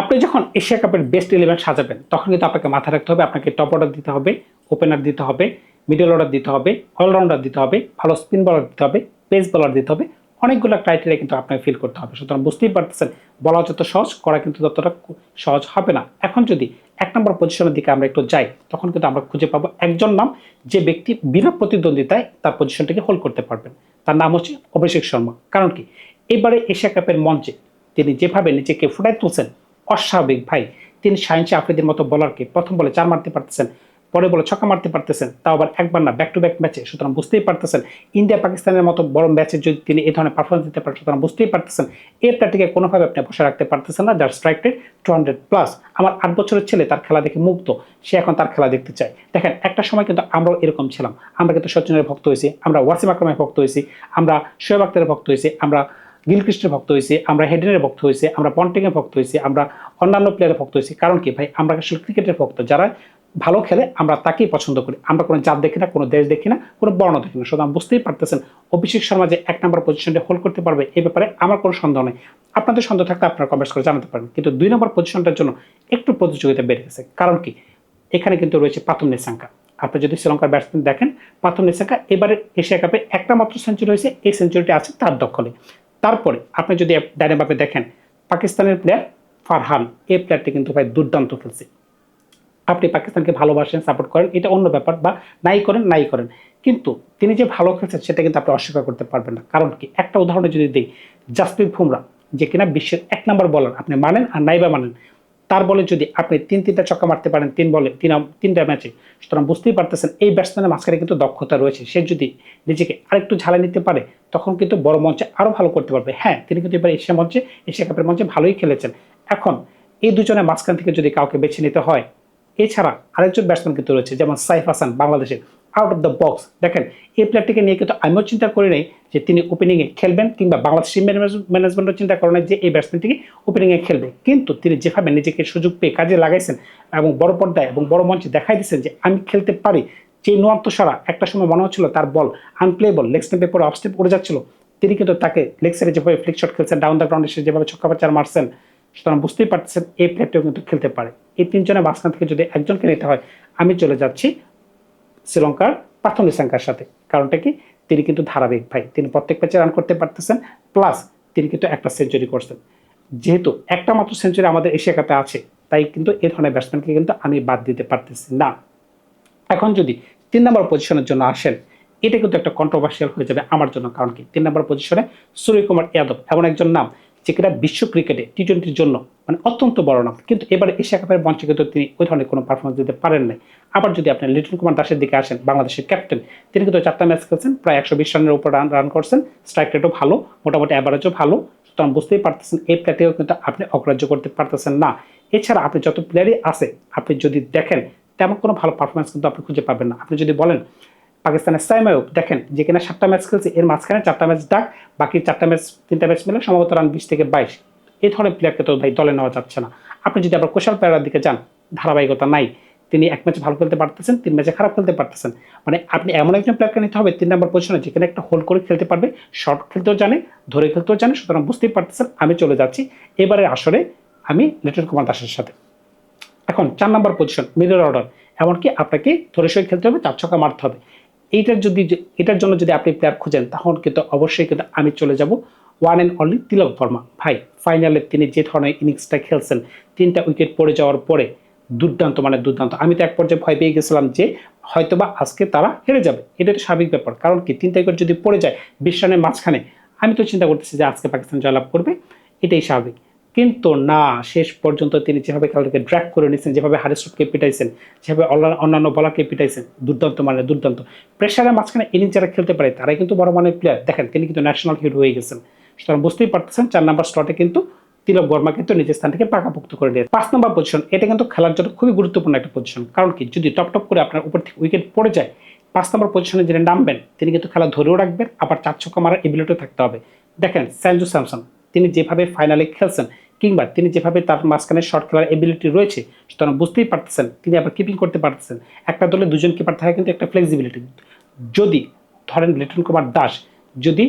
আপনি যখন এশিয়া কাপের বেস্ট ইলেভেন সাজাবেন, তখন কিন্তু আপনাকে মাথায় রাখতে হবে, আপনাকে টপ অর্ডার দিতে হবে ওপেনার দিতে হবে মিডল অর্ডার দিতে হবে অলরাউন্ডার দিতে হবে, ভালো স্পিন বলার দিতে হবে পেস বলার দিতে হবে, অনেকগুলো ক্রাইটেরিয়া কিন্তু আপনাকে ফিল করতে হবে। সুতরাং বুঝতেই পারতেছেন, বলা যত সহজ, করা কিন্তু ততটা সহজ হবে না। এখন যদি এক নম্বর পজিশনের দিকে আমরা একটু যাই, তখন কিন্তু আমরা খুঁজে পাবো একজন নাম, যে ব্যক্তি বিনা প্রতিদ্বন্দ্বিতায় তার পজিশনটিকে হোল্ড করতে পারবেন। তার নাম হচ্ছে অভিষেক শর্মা। কারণ কি? এবারে এশিয়া কাপের মঞ্চে তিনি যেভাবে নিজেকে ফুটাই তুলছেন অস্বাভাবিক। ভাই, তিনি সায়েন্সে আফ্রিদির মতো বলারকে প্রথম বলে চার মারতে পারতেছেন, পরে বলে ছক্কা মারতে পারতেছেন, তাও আবার একবার না ব্যাক টু ব্যাক ম্যাচে সুতরাং বুঝতেই পারতেছেন, ইন্ডিয়া পাকিস্তানের মতো বড় ম্যাচে যদি তিনি এই ধরনের পারফরমেন্স দিতে পারেন, সুতরাং বুঝতেই পারতেছেন এই প্লেয়ারটিকে কোনোভাবে আপনি বসে রাখতে পারতেছেন না, যার strike rate two hundred plus আমার আট বছরের ছেলে তার খেলা দেখে মুক্ত সে এখন তার খেলা দেখতে চায়। দেখেন, একটা সময় কিন্তু আমরাও এরকম ছিলাম। আমরা কিন্তু সচিনের ভক্ত হয়েছি, আমরা ওয়াসিম আকরমের ভক্ত হয়েছি, আমরা শোয়েব আক্তারের ভক্ত হয়েছি, আমরা গিলক্রিস্টের ভক্ত হয়েছি, আমরা হেডেনের ভক্ত হয়েছি, আমরা পন্টিংয়ের ভক্ত হয়েছি, আমরা অন্যান্য প্লেয়ারের ভক্ত হয়েছি। কারণ কি ভাই? আমরা আসলে ক্রিকেটের ভক্ত। যারা ভালো খেলে, আমরা তাকেই পছন্দ করি। আমরা কোনো জাত দেখি না, কোনো দেশ দেখি না, কোনো বর্ণ দেখি না। সুতরাং বুঝতেই পারতেছেন, অভিষেক শর্মা যে এক নম্বর পজিশনটা হোল্ড করতে পারবে এই ব্যাপারে আমার কোনো সন্দেহ নেই। আপনাদের সন্দেহ থাকলে আপনারা কমেন্টস করে জানাতে পারেন। কিন্তু দুই নম্বর পজিশনটার জন্য একটু প্রতিযোগিতা বেড়ে গেছে। কারণ কি? এখানে কিন্তু রয়েছে পাতুম নিসাঙ্কা। আপনি যদি শ্রীলঙ্কার ব্যাটসম্যান দেখেন পাতুম নিসাঙ্কা এবারে এশিয়া কাপে একটা মাত্র সেঞ্চুরি হয়েছে, এই সেঞ্চুরিটি আছে তার দখলে। তারপরে আপনি যদি ডাইনে বাপে দেখেন, পাকিস্তানের প্লেয়ার ফারহান, এই প্লেয়ারটি কিন্তু ভাই দুর্দান্ত খেলছে। আপনি পাকিস্তানকে ভালোবাসেন সাপোর্ট করেন, এটা অন্য ব্যাপার বা নাই করেন নাই করেন। কিন্তু তিনি যে ভালো খেলছেন, সেটা কিন্তু আপনি অস্বীকার করতে পারবেন না। কারণ কি? একটা উদাহরণে যদি দিই, জাসপ্রীত বুমরা, যে কিনা বিশ্বের এক নম্বর বলার আপনি মানেন আর নাইবা মানেন তার বলে যদি আপনি তিন, তিনটা ছক্কা মারতে পারেন, তিন বলে, তিন, তিনটা ম্যাচে। সুতরাং বুঝতেই পারতেছেন, এই ব্যাটসম্যানের মাঝখানে কিন্তু দক্ষতা রয়েছে। সে যদি নিজেকে আরেকটু ঝালাই নিতে পারে, তখন কিন্তু বড় মঞ্চে আরও ভালো করতে পারবে। হ্যাঁ তিনি কিন্তু এবার এশিয়া মঞ্চে, এশিয়া কাপের মঞ্চে ভালোই খেলেছেন। এখন এই দুজনের মাঝখান থেকে যদি কাউকে বেছে নিতে হয়, এছাড়া আরেকজন ব্যাটসম্যান কিন্তু রয়েছে, যেমন সাইফ হাসান, বাংলাদেশের আউট অফ দ্য বক্স দেখেন, এই প্লেয়ারটিকে নিয়ে কিন্তু আমিও চিন্তা করি নাই যে তিনি ওপেনিংয়ে খেলবেন কিংবা বাংলাদেশ ম্যানেজমেন্টও চিন্তা করে নাই যে এই ব্যাটসম্যানটিকে ওপেনিংয়ে খেলবে। কিন্তু তিনি যেভাবে নিজেকে সুযোগ পেয়ে কাজে লাগাইছেন এবং বড় পর্দায় এবং বড় মঞ্চে দেখাই দিয়েছেন যে আমি খেলতে পারি, যে নোয়ান্ত সারা একটা সময় মনে হচ্ছিল তার বল আনপ্লেবল লেগ স্টেপে পরে অফ স্টেপ করে যাচ্ছিল। তিনি কিন্তু তাকে লেগ সাইডে যেভাবে ফ্লিক শট খেলছেন ডাউন দ্য গ্রাউন্ডে সে যেভাবে ছক্কা চার মারছেন, সুতরাং বুঝতেই পারতেছেন এই প্লেয়ারটিও কিন্তু খেলতে পারে। এই তিনজনের মাঝখান থেকে যদি একজনকে নিতে হয়, আমি চলে যাচ্ছি শ্রীলঙ্কার প্রাথমিক নিশাঙ্কার সাথে। কারণটা কি? তিনি কিন্তু ধারাবাহিক, ভাই। তিনি প্রত্যেক ম্যাচে রান করতে পারতেছেন প্লাস তিনি কিন্তু একটা সেঞ্চুরি করছেন। যেহেতু একটা মাত্র সেঞ্চুরি আমাদের এশিয়া কাপে আছে, তাই কিন্তু এ ধরনের ব্যাটসম্যানকে কিন্তু আমি বাদ দিতে পারতেছি না। এখন যদি তিন নম্বর পজিশনের জন্য আসেন, এটা কিন্তু একটা কন্ট্রোভার্সিয়াল হয়ে যাবে আমার জন্য। কারণ কি? তিন নম্বর পজিশনে সূর্যকুমার যাদব এমন একজন নাম যে কিনা বিশ্ব ক্রিকেটে টি টোয়েন্টির জন্য মানে অত্যন্ত বড় নাম। কিন্তু এবারে এশিয়া কাপের মঞ্চে কিন্তু তিনি ওই ধরনের কোনো পারফরমেন্স দিতে পারেন নাই। আবার যদি আপনি লিটন কুমার দাসের দিকে আসেন, বাংলাদেশের ক্যাপ্টেন তিনি কিন্তু চারটা ম্যাচ খেলছেন, প্রায় একশো বিশ রানের উপর রান রান করছেন। স্ট্রাইক রেটও ভালো, মোটামুটি অ্যাভারেজও ভালো। সুতরাং বুঝতেই পারতেছেন, এই প্লেয়ারটিও কিন্তু আপনি অগ্রাহ্য করতে পারতেছেন না। এছাড়া আপনি যত প্লেয়ারই আছে, আপনি যদি দেখেন, তেমন কোনো ভালো পারফরমেন্স কিন্তু আপনি খুঁজে পাবেন না। আপনি যদি বলেন পাকিস্তানের সাইমায়ুব দেখেন, যে কিনা সাতটা ম্যাচ খেলছে, এর মাঝখানে চারটা ম্যাচ ডাক বাকি চারটা ম্যাচ, তিনটা ম্যাচ মিলে সম্ভবত রান বিশ থেকে বাইশ। এই ধরনের প্লেয়ারকে তো ভাই দলে নেওয়া যাচ্ছে না। আপনি যদি আবার কুশাল প্লেয়ারের দিকে যান, ধারাবাহিকতা নাই। তিনি এক ম্যাচে ভালো খেলতে পারতেছেন, তিন ম্যাচে খারাপ খেলতে পারতেছেন। মানে আপনি এমন একজন প্লেয়ারকে নিতে হবে, তিন নম্বর পজিশনে যেখানে একটা হোল্ড করে খেলতে পারবে শর্ট খেলতেও জানে, ধরে খেলতেও জানে, সুতরাং বুঝতেই পারতেছেন, আমি চলে যাচ্ছি। এবারে আসরে আমি লিটন কুমার দাসের সাথে। এখন চার নম্বর পজিশন মিডল অর্ডার এমনকি আপনাকে ধরে সই খেলতে হবে, চার ছক্কা মারতে হবে। এইটার যদি এটার জন্য যদি আপনি প্লেয়ার খুঁজেন, তখন কিন্তু অবশ্যই কিন্তু আমি চলে যাব one and only Tilak Varma. ভাই ফাইনালে তিনি যে ধরনের ইনিংসটা খেলছেন, তিনটা উইকেট পড়ে যাওয়ার পরে দুর্দান্ত মানে দুর্দান্ত। আমি তো এক পর্যায়ে ভয় পেয়ে গেছিলাম যে হয়তোবা আজকে তারা হেরে যাবে। এটা একটা স্বাভাবিক ব্যাপার। কারণ কি, তিনটা উইকেট যদি পড়ে যায় বিশ রানের মাঝখানে, আমি তো চিন্তা করতেছি যে আজকে পাকিস্তান জয়লাভ করবে। এটাই স্বাভাবিক। কিন্তু না, শেষ পর্যন্ত তিনি যেভাবে খেলাটাকে ড্র্যাক করে নিয়েছেন যেভাবে হারিসকে পিটাইছেন, যেভাবে অন্যান্য বলারকে পিটাইছেন, দুর্দান্ত মানে দুর্দান্ত। প্রেশারের মাঝখানে ইনিংস যারা খেলতে পারে, তারাই কিন্তু বড় মানের প্লেয়ার দেখেন, তিনি কিন্তু ন্যাশনাল হিরো হয়ে গেছেন। সুতরাং বুঝতেই পারতেছেন, চার নাম্বার স্লটে কিন্তু তিলক বর্মা কিন্তু নিজের স্থান থেকে পাকাপোক্ত করে দিয়ে পাঁচ নম্বর পজিশন এটা কিন্তু খেলার জন্য খুবই গুরুত্বপূর্ণ একটা পজিশন কারণ কি, যদি টপ টপ করে আপনার উপর থেকে উইকেট পড়ে যায়, পাঁচ নম্বর পজিশনে যিনি নামবেন, তিনি কিন্তু খেলা ধরেও রাখবেন, আবার চার ছক্কা মারার এবিলিটিও থাকতে হবে। দেখেন স্যানজু স্যামসন, তিনি যেভাবে ফাইনালে খেলছেন কিংবা তিনি যেভাবে তার মাঝখানে শর্ট খেলার এবিলিটি রয়েছে, সুতরাং বুঝতেই পারতেছেন, তিনি আবার কিপিং করতে পারতেছেন। একটা দলে দুজন কিপার থাকে কিন্তু একটা ফ্লেক্সিবিলিটি যদি ধরেন লিটন কুমার দাস যদি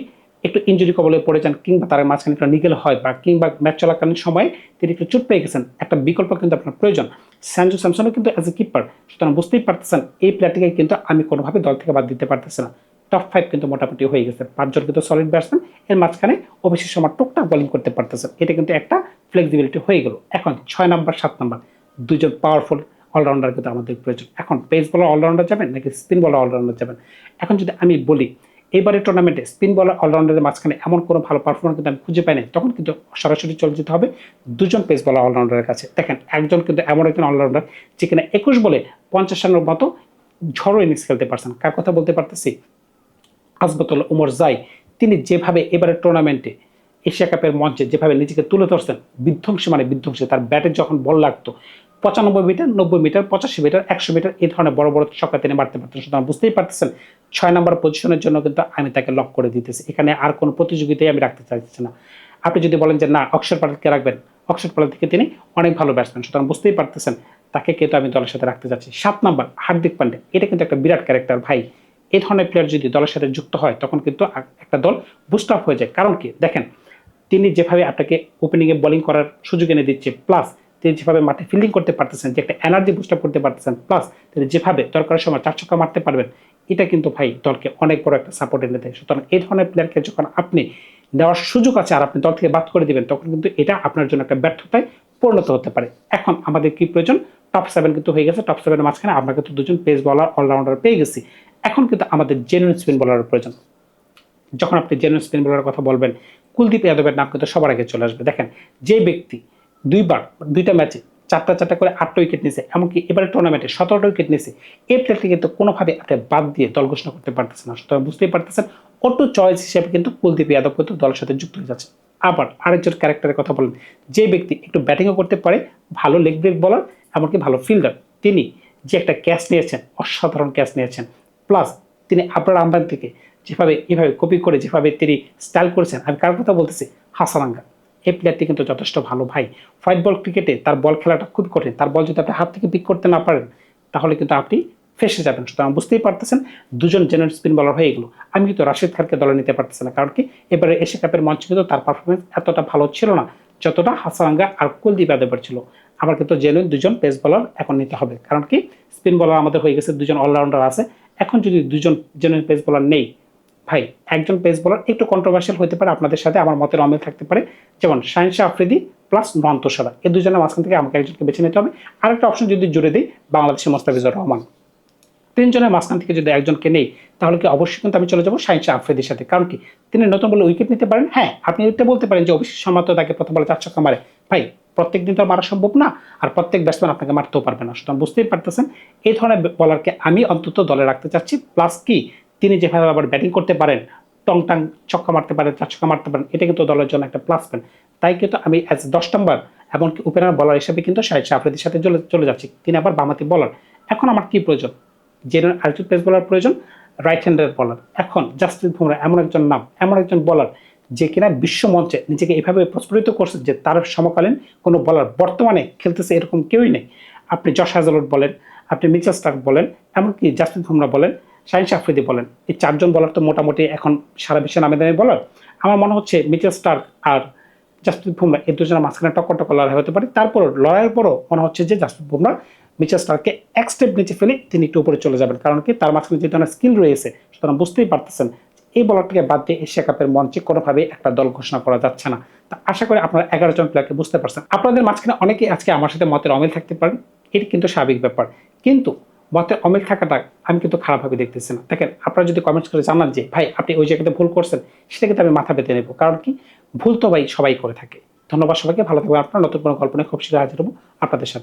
একটু ইঞ্জুরি কবলে পড়ে যান কিংবা তার মাঝখানে একটা নিগেল হয় বা কিংবা ম্যাচ চলাকালীন সময়ে তিনি একটু চোট পেয়ে গেছেন, একটা বিকল্প কিন্তু আপনার প্রয়োজন। স্যানজো স্যামসনও কিন্তু অ্যাজ এ কিপার সুতরাং বুঝতেই পারতেছেন, এই প্লেয়ারটিকে কিন্তু আমি কোনোভাবে দল থেকে বাদ দিতে পারতেছি না। টপ ফাইভ কিন্তু মোটামুটি হয়ে গেছে। পাঁচজন কিন্তু সলিড ব্যাটসম্যান এর মাঝখানে অবশ্যই সময় টুকটাক বোলিং করতে পারতেছে এটা কিন্তু একটা ফ্লেক্সিবিলিটি হয়ে গেল। এখন ছয় নাম্বার সাত নাম্বার দুজন পাওয়ারফুল অলরাউন্ডার কিন্তু আমাদের প্রয়োজন। এখন পেস বলার অলরাউন্ডার যাবেন নাকি স্পিন বলার অলরাউন্ডার যাবেন? এখন যদি আমি বলি এবারে টুর্নামেন্টে স্পিন বলার অলরাউন্ডারের মাঝখানে এমন কোনো ভালো পারফরমেন্স কিন্তু আমি খুঁজে পাই নাই, তখন কিন্তু সরাসরি চলে যেতে হবে দুজন পেস বলার অলরাউন্ডারের কাছে। দেখেন, একজন কিন্তু এমন একজন অলরাউন্ডার যেখানে একুশ বলে পঞ্চাশ রানের মতো ঝড়ো ইনিংস খেলতে পারছেন। কার কথা বলতে পারতেছি? আসবতুল উমর জাই তিনি যেভাবে এবারে টুর্নামেন্টে এশিয়া কাপের মঞ্চে যেভাবে নিজেকে তুলে ধরছেন, বিধ্বংসী মানে বিধ্বংসী। তার ব্যাটে যখন বল লাগতো, পঁচানব্বই মিটার, নব্বই মিটার, পঁচাশি মিটার, একশো মিটার এই ধরনের বড় বড় ছক্কা তিনি মারতে পারতেন। সুতরাং বুঝতেই পারতেছেন, ছয় নম্বর পজিশনের জন্য কিন্তু আমি তাকে লক করে দিতেছি। এখানে আর কোনো প্রতিযোগিতায় আমি রাখতে চাইছি না। আপনি যদি বলেন যে, না, অক্ষর পাটেলকে রাখবেন। অক্ষর পাটেল থেকে তিনি অনেক ভালো ব্যাটসম্যান সুতরাং বুঝতেই পারতেছেন, তাকে কিন্তু আমি দলের সাথে রাখতে চাচ্ছি সাত নম্বর, হার্দিক পান্ডে। এটা কিন্তু একটা বিরাট ক্যারেক্টার ভাই। এই ধরনের প্লেয়ার যদি দলের সাথে যুক্ত হয়, তখন কিন্তু একটা দল বুস্ট আপ হয়ে যায়। কারণ কি? দেখেন, তিনি যেভাবে আপনাকে ওপেনিংয়ে বোলিং করার সুযোগ এনে দিচ্ছে প্লাস তিনি যেভাবে মাঠে ফিল্ডিং করতে পারতেছেন, যে একটা এনার্জি বুস্ট আপ করতে পারতেছেন প্লাস তিনি যেভাবে দরকারের সময় চার ছক্কা মারতে পারবেন, এটা কিন্তু ভাই দলকে অনেক বড় একটা সাপোর্ট এনে দেয়। সুতরাং এই ধরনের প্লেয়ারকে যখন আপনি নেওয়ার সুযোগ আছে আর আপনি দল থেকে বাদ করে দিবেন, তখন কিন্তু এটা আপনার জন্য একটা ব্যর্থতায় পরিণত হতে পারে। এখন আমাদের কি প্রয়োজন? টপ সেভেন কিন্তু হয়ে গেছে টপ সেভেনের মাঝখানে আমরা কিন্তু দুজন পেস বলার অলরাউন্ডার পেয়ে গেছি। এখন কিন্তু আমাদের জেনুইন স্পিন বলারের প্রয়োজন। যখন আপনি জেনুইন স্পিন বোলারের কথা বলবেন, কুলদীপ যাদবের নাম কিন্তু সবার আগে চলে আসবে। দেখেন, যে ব্যক্তি দুইবার, দুইটা ম্যাচে চারটা চারটা করে আটটা উইকেট নিয়েছে এমনকি এবারে টুর্নামেন্টে সতেরোটা উইকেট নিয়েছে এই প্লেয়ারটি কিন্তু কোনোভাবে আপনি বাদ দিয়ে দল ঘোষণা করতে পারতেছেন না। সুতরাং বুঝতেই পারতেছেন অটো চয়েস হিসেবে কিন্তু কুলদীপ যাদব কিন্তু দলের সাথে যুক্ত হয়ে যাচ্ছে। আবার আরেকজন ক্যারেক্টারের কথা বলেন, যে ব্যক্তি একটু ব্যাটিংও করতে পারে, ভালো লেগ ব্রেক বলার এমনকি ভালো ফিল্ডার তিনি যে একটা ক্যাচ নিয়েছেন, অসাধারণ ক্যাচ নিয়েছেন প্লাস তিনি আবরার আম্বান থেকে যেভাবে, এভাবে কপি করে যেভাবে তিনি স্টাইল করেছেন, আমি কার কথা বলতেছি? হাসানাঙ্গা এই প্লেয়ারটি কিন্তু যথেষ্ট ভালো ভাই। হোয়াইট বল ক্রিকেটে তার বল খেলাটা খুব কঠিন। তার বল যদি আপনি হাত থেকে পিক করতে না পারেন, তাহলে কিন্তু আপনি ফেসে যাবেন। সুতরাং বুঝতেই পারতেছেন, দুজন জেনারেল স্পিন বলার হয়ে এগুলো আমি কিন্তু রাশিদ খানকে দলে নিতে পারতেছি না, কারণ কি? এবারে এশিয়া কাপের মঞ্চে কিন্তু তার পারফরমেন্স এতটা ভালো ছিল না, যতটা হাসানাঙ্গা আর কুলদীপ যাদবের ছিল। আমার কিন্তু জেনুইন দুজন পেস বলার এখন নিতে হবে। কারণ কি? স্পিন বলার আমাদের হয়ে গেছে দুজন অলরাউন্ডার আছে। এখন যদি দুজন জেনুইন পেস বলার নেই, ভাই, একজন পেস বোলার একটু কন্ট্রোভার্সিয়াল হতে পারে, আপনাদের সাথে, আমার মতের অমিল থাকতে পারে। যেমন শাহিনশা আফ্রিদি প্লাস নন্ত সারা এই দুজনের মাঝখান থেকে আমাকে একজনকে বেছে নিতে হবে। আরেকটা অপশন যদি জুড়ে দিই, বাংলাদেশের মোস্তাফিজুর রহমান। তিনজনের মাঝখান থেকে যদি একজনকে নেই, তাহলে কি অবশ্যই কিন্তু আমি চলে যাব শাহিনশা আফ্রিদির সাথে। কারণ কি, তিনি নতুন বলে উইকেট নিতে পারেন। হ্যাঁ আপনি এটা বলতে পারেন যে অবশ্যই সম্মত তাকে প্রথম বলে চার ছক্কা মারে। ভাই প্রত্যেক দিন তো মারা সম্ভব না, আর প্রত্যেক ব্যাটসম্যান আপনাকে মারতেও পারবে না। সুতরাং বুঝতেই পারতেছেন, এই ধরনের বলারকে আমি অন্তত দলে রাখতে চাচ্ছি। প্লাস কি, তিনি যেভাবে আবার ব্যাটিং করতে পারেন টং টাং ছক্কা মারতে পারেন, চার ছক্কা মারতে পারেন, এটা কিন্তু দলের জন্য একটা প্লাস পয়েন্ট তাই কিন্তু আমি অ্যাজ দশ নম্বর এমনকি ওপেনার বলার হিসেবে কিন্তু শাহিদ আফ্রিদির সাথে চলে চলে যাচ্ছি। তিনি আবার বামাতি বলার এখন আমার কি প্রয়োজন? আরেকজন পেস বলার প্রয়োজন রাইট হ্যান্ডের বলার এখন জাসপ্রীত বুমরা এমন একজন নাম, এমন একজন বলার যে কিনা বিশ্ব মঞ্চে নিজেকে এভাবে প্রস্ফুটিত করছে যে তার সমকালীন কোনো বলার বর্তমানে খেলতেছে এরকম কেউই নেই। আপনি জশ হাজালট বলেন, আপনি মিচেল স্টার্ক বলেন, এমনকি জাসপ্রীত বুমরা বলেন, শাহিন আফ্রিদি বলেন, এই চারজন বলার তো মোটামুটি এখন সারা বিশ্বে নামে দামে বলার আমার মনে হচ্ছে মিচেল স্টার্ক আর জাসপ্রীত বুমরা এই দুজনের মাঝখানে টক্কর টক্কর লড়াই হতে পারে। তারপর লড়াইয়ের পরও মনে হচ্ছে যে জাসপ্রীত বুমরা মিচেল স্টারকে এক স্টেপ নিচে ফেলে তিনি একটু উপরে চলে যাবেন। কারণ কি? তার মাঝখানে যে ধরনের স্কিল রয়েছে, সুতরাং বুঝতেই পারতেছেন এই বলারটিকে বাদ দিয়ে এশিয়া কাপের মঞ্চে কোনোভাবে একটা দল ঘোষণা করা যাচ্ছে না। তা আশা করি আপনারা এগারো জন প্লেয়ারকে বুঝতে পারছেন। আপনাদের মাঝখানে অনেকেই আজকে আমার সাথে মতের অমিল থাকতে পারেন, এটি কিন্তু স্বাভাবিক ব্যাপার। কিন্তু মতের অমিল থাকাটা আমি কিন্তু খারাপভাবে দেখতেছি না। দেখেন, আপনারা যদি কমেন্টস করে জানান যে, ভাই, আপনি ওই জায়গাতে ভুল করছেন, সেটা কিন্তু আমি মাথা পেতে নেব। কারণ কি? ভুল তো ভাই সবাই করে থাকে। ধন্যবাদ সবাইকে। ভালো থাকবেন আপনারা। নতুন কোনো গল্প নিয়ে খুব শীঘ্রই হাজির হব আপনাদের সাথে।